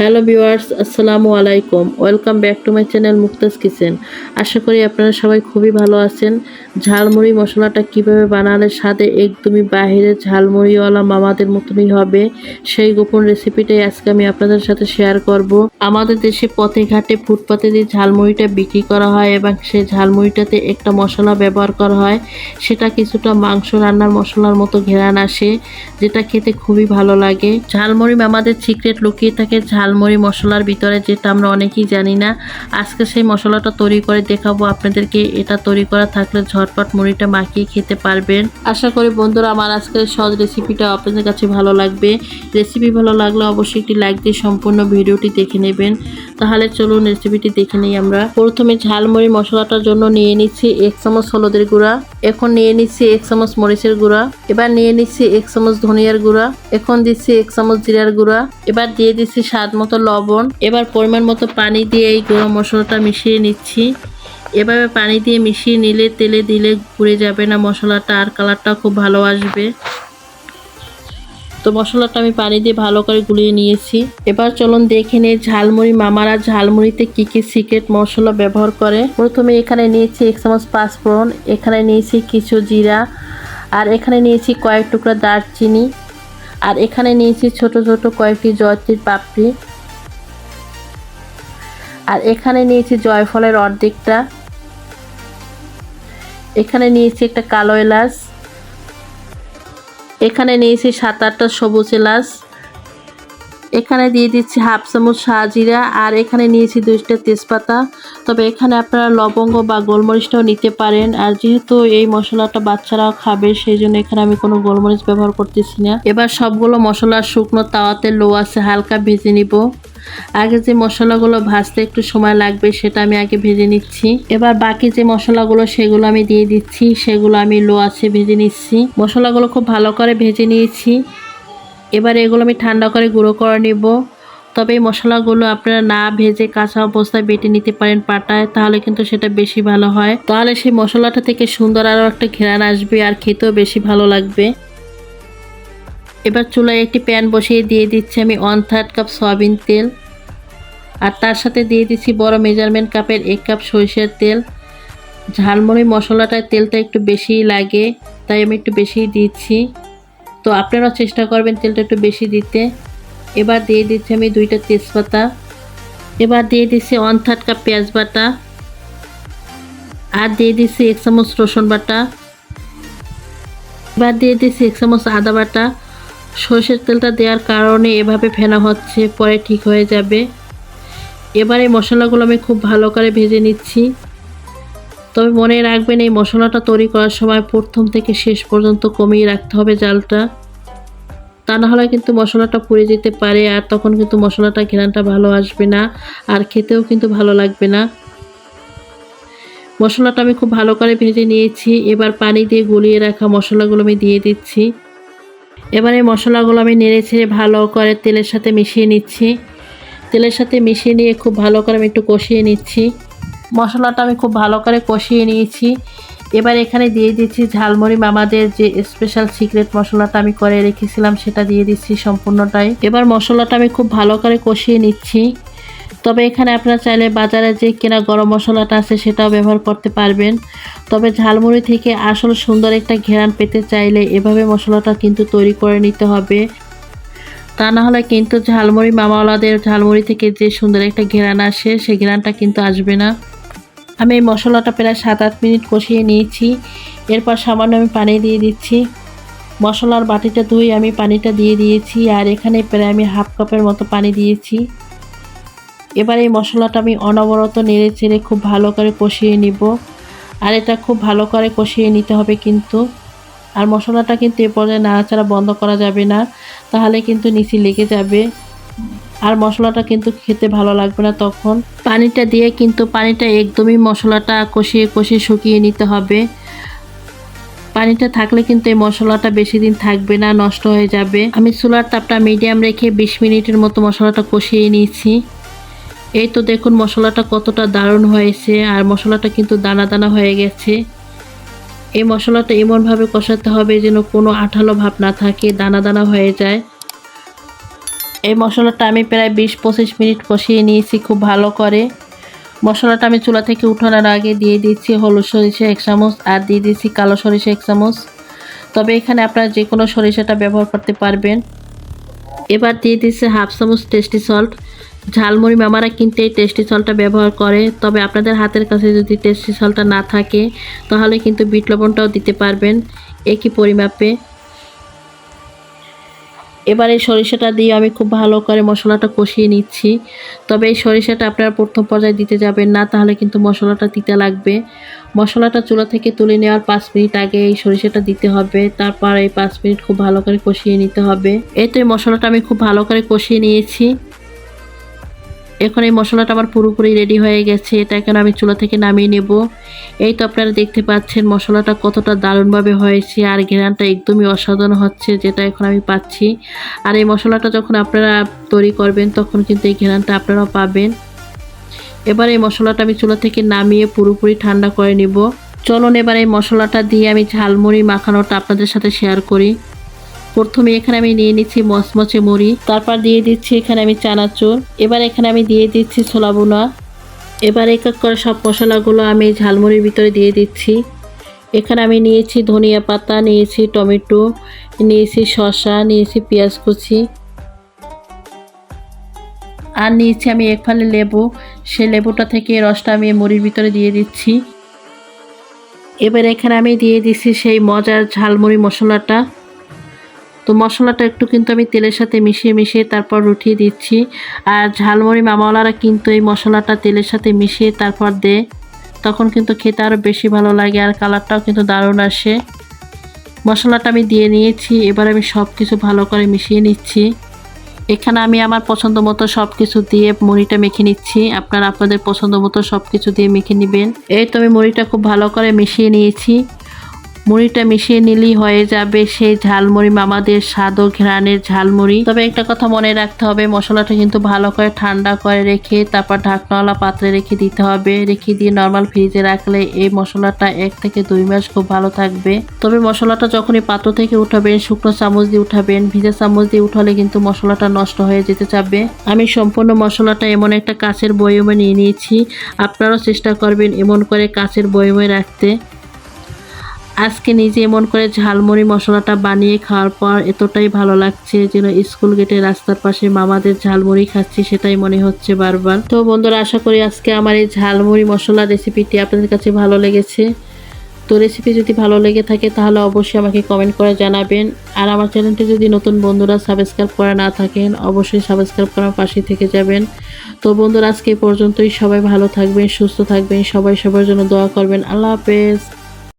Hello viewers, আসসালামু আলাইকুম। Welcome back to my channel Muktaj kitchen. আশা করি আপনারা সবাই খুবই ভালো আছেন। ঝালমুড়ি মশলাটা কীভাবে বানালে স্বাদে একদমই বাইরে ঝালমুড়িওয়ালা মামাদের মতনই হবে, সেই গোপন রেসিপিটাই আজকে আমি আপনাদের সাথে শেয়ার করব। আমাদের দেশে পথে ঘাটে ফুটপাতে যে ঝালমুড়িটা বিক্রি করা হয় এবং সেই ঝালমুড়িটাতে একটা মশলা ব্যবহার করা হয়, সেটা কিছুটা মাংস রান্নার মশলার মতো ঘেরান আসে, যেটা খেতে খুবই ভালো লাগে। ঝালমুড়ি আমাদের সিক্রেট লুকিয়ে থাকে ঝালমুড়ি মশলার ভিতরে যেটা আমরা অনেকেই জানি না, আজকে সেই মশলাটা তৈরি করে দেখাবো আপনাদেরকে। এটা তৈরি করা থাকলে ঝটপট মুড়িটা মাখিয়ে খেতে পারবেন। আশা করি বন্ধুরা আমার আজকের সহজ রেসিপিটা আপনাদের কাছে ভালো লাগবে। রেসিপি ভালো লাগলে অবশ্যই একটি লাইক দিয়ে সম্পূর্ণ ভিডিওটি দেখে নেবেন। তাহলে চলুন রেসিপিটি দেখে নিই আমরা। প্রথমে ঝালমুড়ি মশলাটার জন্য নিয়ে নিচ্ছি এক চামচ হলুদের গুঁড়া। এখন নিয়ে নিচ্ছি এক চামচ মরিচের গুঁড়া। এবার নিয়ে নিচ্ছি এক চামচ ধনিয়ার গুঁড়া। এখন দিচ্ছি এক চামচ জিরার গুঁড়া। এবার দিয়ে দিচ্ছি স্বাদ মতো লবণ, এবার পরিমাণ মতো পানি দিয়ে এই গুঁড়ো মশলাটা মিশিয়ে নিচ্ছি। এভাবে পানি দিয়ে মিশিয়ে নিলে তেলে দিলে ঘুরে যাবে না মশলাটা আর কালারটা খুব ভালো আসবে। তো মশলাটা আমি পানি দিয়ে ভালো করে গুলিয়ে নিয়েছি। এবার চলুন দেখে নিয়ে ঝালমুড়ি মামারা ঝালমুড়িতে কি কি সিক্রেট মশলা ব্যবহার করে। প্রথমে এখানে নিয়েছি এক চামচ পাঁচফোড়ন, এখানে নিয়েছি কিছু জিরা, আর এখানে নিয়েছি কয়েক টুকরা দারচিনি। আর এখানে নিয়েছি ছোট ছোট কয়েকটি জয়ত্রীর পাপড়ি। আর এখানে নিয়েছি জয়ফলের অর্ধেকটা। এখানে নিয়েছি একটা কালো এলাচ। এখানে নিয়েছি সাত আটটা সবুজ এলাচ। এখানে দিয়ে দিচ্ছি হাফ চামচ সাজিরা আর এখানে নিয়েছি দুইটা তেজপাতা। তবে এখানে আপনারা লবঙ্গ বা গোলমরিচটাও নিতে পারেন। আর যেহেতু এই মশলাটা বাচ্চারাও খাবে সেই জন্য এখানে আমি কোনো গোলমরিচ ব্যবহার করতেছি না। এবার সবগুলো মশলা শুকনো তাওয়াতে লো আছে হালকা ভেজে নিব। আগে যে মশলাগুলো ভাজতে একটু সময় লাগবে, সেটা আমি আগে ভেজে নিচ্ছি। এবার বাকি যে মশলাগুলো, সেগুলো আমি দিয়ে দিচ্ছি। সেগুলো আমি লো আছে ভেজে নিচ্ছি। মশলাগুলো খুব ভালো করে ভেজে নিয়েছি। এবার এগুলো আমি ঠান্ডা করে গুঁড়ো করে নেব। তবে এই মশলাগুলো আপনারা না ভেজে কাঁচা অবস্থায় বেটে নিতে পারেন পাটায়, তাহলে কিন্তু সেটা বেশি ভালো হয়। তাহলে সেই মশলাটা থেকে সুন্দর আরও একটা ঘেরান আসবে আর খেতেও বেশি ভালো লাগবে। এবার চুলায় একটি প্যান বসিয়ে দিয়ে দিচ্ছি আমি ওয়ান থার্ড কাপ সয়াবিন তেল। আর তার সাথে দিয়ে দিচ্ছি বড় মেজারমেন্ট কাপের এক কাপ সরিষার তেল। ঝালমুড়ি মশলাটায় তেলটা একটু বেশিই লাগে, তাই আমি একটু বেশিই দিচ্ছি। তো আপনারাও চেষ্টা করবেন তেলটা একটু বেশি দিতে। এবার দিয়ে দিচ্ছি আমি দুইটা তেজপাতা। এবার দিয়ে দিচ্ছি ওয়ান থার্ড কাপ পেঁয়াজ বাটা। আর দিয়ে দিচ্ছি এক চামচ রসুন বাটা। এবার দিয়ে দিচ্ছি এক চামচ আদা বাটা। সর্ষের তেলটা দেওয়ার কারণে এভাবে ফেনা হচ্ছে, পরে ঠিক হয়ে যাবে। এবার মশলাগুলো আমি খুব ভালো করে ভেজে নিচ্ছি। তবে মনে রাখবেন, এই মশলাটা তৈরি করার সময় প্রথম থেকে শেষ পর্যন্ত কমিয়ে রাখতে হবে জালটা। তা না হলে কিন্তু মশলাটা পুড়ে যেতে পারে আর তখন কিন্তু মশলাটা ঘেরানটা ভালো আসবে না আর খেতেও কিন্তু ভালো লাগবে না। মশলাটা আমি খুব ভালো করে ভেজে নিয়েছি। এবার পানি দিয়ে গলিয়ে রাখা মশলাগুলো আমি দিয়ে দিচ্ছি। এবার এই মশলাগুলো আমি নেড়ে ছেড়ে ভালো করে তেলের সাথে মিশিয়ে নিচ্ছি। তেলের সাথে মিশিয়ে নিয়ে খুব ভালো করে আমি একটু কষিয়ে নিচ্ছি। মশলাটা আমি খুব ভালো করে কষিয়ে নিয়েছি। এবার এখানে দিয়ে দিচ্ছি ঝালমুড়ি। মামাদের যে স্পেশাল সিক্রেট মশলাটা আমি করে রেখেছিলাম, সেটা দিয়ে দিচ্ছি সম্পূর্ণটাই। এবার মশলাটা আমি খুব ভালো করে কষিয়ে নিচ্ছি। তবে এখানে আপনারা চাইলে বাজারে যে কেনা গরম মশলাটা আছে, সেটাও ব্যবহার করতে পারবেন। তবে ঝালমুড়ি থেকে আসল সুন্দর একটা ঘেরান পেতে চাইলে এভাবে মশলাটা কিন্তু তৈরি করে নিতে হবে। তা না হলে কিন্তু ঝালমুড়ি মামাওয়ালাদের ঝালমুড়ি থেকে যে সুন্দর একটা ঘেরান আসে সেই ঘেরানটা কিন্তু আসবে না। আমি এই মশলাটা প্রায় সাত আট মিনিট কষিয়ে নিয়েছি। এরপর সামান্য আমি পানি দিয়ে দিচ্ছি। মশলার বাটিটা ধুয়ে আমি পানিটা দিয়ে দিয়েছি আর এখানে প্রায় আমি হাফ কাপের মতো পানি দিয়েছি। এবার এই মশলাটা আমি অনবরত নেড়ে চেড়ে খুব ভালো করে কষিয়ে নিব। আর এটা খুব ভালো করে কষিয়ে নিতে হবে কিন্তু। আর মশলাটা কিন্তু এ পর্যায়ে নাড়াচাড়া বন্ধ করা যাবে না। তাহলে কিন্তু নিচে লেগে যাবে। আর মশলাটা কিন্তু খেতে ভালো লাগবে না তখন। পানিটা দিয়ে কিন্তু পানিটা একদমই মশলাটা কষিয়ে কষিয়ে শুকিয়ে নিতে হবে। পানিটা থাকলে কিন্তু এই মশলাটা বেশি দিন থাকবে না, নষ্ট হয়ে যাবে। আমি চুলার তাপটা মিডিয়াম রেখে বিশ মিনিটের মতো মশলাটা কষিয়ে নিয়েছি। এই তো দেখুন মশলাটা কতটা দারুণ হয়েছে, আর মশলাটা কিন্তু দানা দানা হয়ে গেছে। এই মশলাটা এমনভাবে কষাতে হবে যেন কোনো আঠালো ভাব না থাকে, দানা দানা হয়ে যায়। এই মশলাটা আমি প্রায় বিশ পঁচিশ মিনিট কষিয়ে নিয়েছি, খুব ভালো করে। মশলাটা আমি চুলা থেকে উঠানোর আগে দিয়ে দিচ্ছি হলুদ সরিষা এক চামচ আর দিয়ে দিচ্ছি কালো সরিষা এক চামচ। তবে এখানে আপনারা যে কোনো সরিষাটা ব্যবহার করতে পারবেন। এবার দিয়ে দিচ্ছে হাফ চামচ টেস্টি সল্ট। ঝালমুড়ি মামারা কিন্তু এই টেস্টি সল্টটা ব্যবহার করে, তবে আপনাদের হাতের কাছে যদি টেস্টি সল্টটা না থাকে, তাহলে কিন্তু বিট লবণটাও দিতে পারবেন একই পরিমাপে। এবার এই সরিষাটা দিয়ে আমি খুব ভালো করে মশলাটা কষিয়ে নিচ্ছি। তবে এই সরিষাটা আপনারা প্রথম পর্যায়ে দিতে যাবেন না, তাহলে কিন্তু মশলাটা দিতে লাগবে। মশলাটা চুলা থেকে তুলে নেওয়ার পাঁচ মিনিট আগে এই সরিষাটা দিতে হবে। তারপর এই পাঁচ মিনিট খুব ভালো করে কষিয়ে নিতে হবে। এতে মশলাটা আমি খুব ভালো করে কষিয়ে নিয়েছি। এখন এই মশলাটা আমার পুরোপুরি রেডি হয়ে গেছে, এটা এখন আমি চুলা থেকে নামিয়ে নেব। এই তো আপনারা দেখতে পাচ্ছেন মশলাটা কতটা দারুণভাবে হয়েছে, আর ঘেরানটা একদমই অসাধারণ হচ্ছে যেটা এখন আমি পাচ্ছি। আর এই মশলাটা যখন আপনারা তৈরি করবেন, তখন কিন্তু এই ঘেরানটা আপনারাও পাবেন। এবার এই মশলাটা আমি চুলা থেকে নামিয়ে পুরোপুরি ঠান্ডা করে নিব। চলুন এবার এই মশলাটা দিয়ে আমি ঝালমুড়ি মাখানোটা আপনাদের সাথে শেয়ার করি। প্রথমে এখানে আমি নিয়ে নিচ্ছি মচমচে মুড়ি, তারপর দিয়ে দিচ্ছি এখানে আমি চানাচুর, এবার এখানে আমি দিয়ে দিচ্ছি ছোলা বোনা এবার এক এক করে সব মশলাগুলো আমি ঝালমুড়ির ভিতরে দিয়ে দিচ্ছি। এখানে আমি নিয়েছি ধনিয়া পাতা, নিয়েছি টমেটো, নিয়েছি শসা, নিয়েছি পেঁয়াজ কুচি। আর নিয়েছি আমি এক ফালে লেবু, সে লেবুটা থেকে রসটা আমি মুড়ির ভিতরে দিয়ে দিচ্ছি। এবার এখানে আমি দিয়ে দিচ্ছি সেই মজার ঝালমুড়ি মশলাটা। তো মশলাটা একটু কিন্তু আমি তেলের সাথে মিশিয়ে মিশিয়ে তারপর উঠিয়ে দিচ্ছি। আর ঝালমুড়ি মামাওয়ালারা কিন্তু এই মশলাটা তেলের সাথে মিশিয়ে তারপর দেয়। তখন কিন্তু খেতে আরও বেশি ভালো লাগে আর কালারটাও কিন্তু দারুণ আসে। মশলাটা আমি দিয়ে নিয়েছি, এবার আমি সব কিছু ভালো করে মিশিয়ে নিচ্ছি। এখানে আমি আমার পছন্দ মতো সব কিছু দিয়ে মুড়িটা মেখে নিচ্ছি। আপনারা আপনাদের পছন্দ মতো সব কিছু দিয়ে মেখে নেবেন। এই তো আমি মুড়িটা খুব ভালো করে মিশিয়ে নিয়েছি। মুড়িটা মিশিয়ে নিলেই হয়ে যাবে সেই ঝালমুড়ি, মামাদের স্বাদ ও ঘ্রাণের ঝালমুড়ি। তবে একটা কথা মনে রাখতে হবে, মশলাটা কিন্তু ভালো করে ঠান্ডা করে রেখে তারপর ঢাকনাওয়ালা পাত্রে রেখে দিতে হবে। রেখে দিয়ে নর্মাল ফ্রিজে রাখলে এই মশলাটা এক থেকে দুই মাস খুব ভালো থাকবে। তবে মশলাটা যখনই পাত্র থেকে উঠাবেন, শুকনো চামচ দিয়ে উঠাবেন, ভিজা চামচ দিয়ে উঠালে কিন্তু মশলাটা নষ্ট হয়ে যেতে চাবে। আমি সম্পূর্ণ মশলাটা এমন একটা কাচের বয়মে নিয়ে নিয়েছি, আপনারাও চেষ্টা করবেন এমন করে কাচের বয়মে রাখতে। আজকে নিজে এমন করে ঝালমুড়ি মশলাটা বানিয়ে খাওয়ার পর এতটাই ভালো লাগছে যেন স্কুল গেটে রাস্তার পাশে মামাদের ঝালমুড়ি খাচ্ছি, সেটাই মনে হচ্ছে বারবার। তো বন্ধুরা, আশা করি আজকে আমার এই ঝালমুড়ি মশলা রেসিপিটি আপনাদের কাছে ভালো লেগেছে। তো রেসিপি যদি ভালো লেগে থাকে, তাহলে অবশ্যই আমাকে কমেন্ট করে জানাবেন। আর আমার চ্যানেলটি যদি নতুন বন্ধুরা সাবস্ক্রাইব করা না থাকেন, অবশ্যই সাবস্ক্রাইব করার পাশে থেকে যাবেন। তো বন্ধুরা, আজকে পর্যন্তই। সবাই ভালো থাকবেন, সুস্থ থাকবেন, সবাই সবার জন্য দোয়া করবেন। আল্লাহ হাফেজ।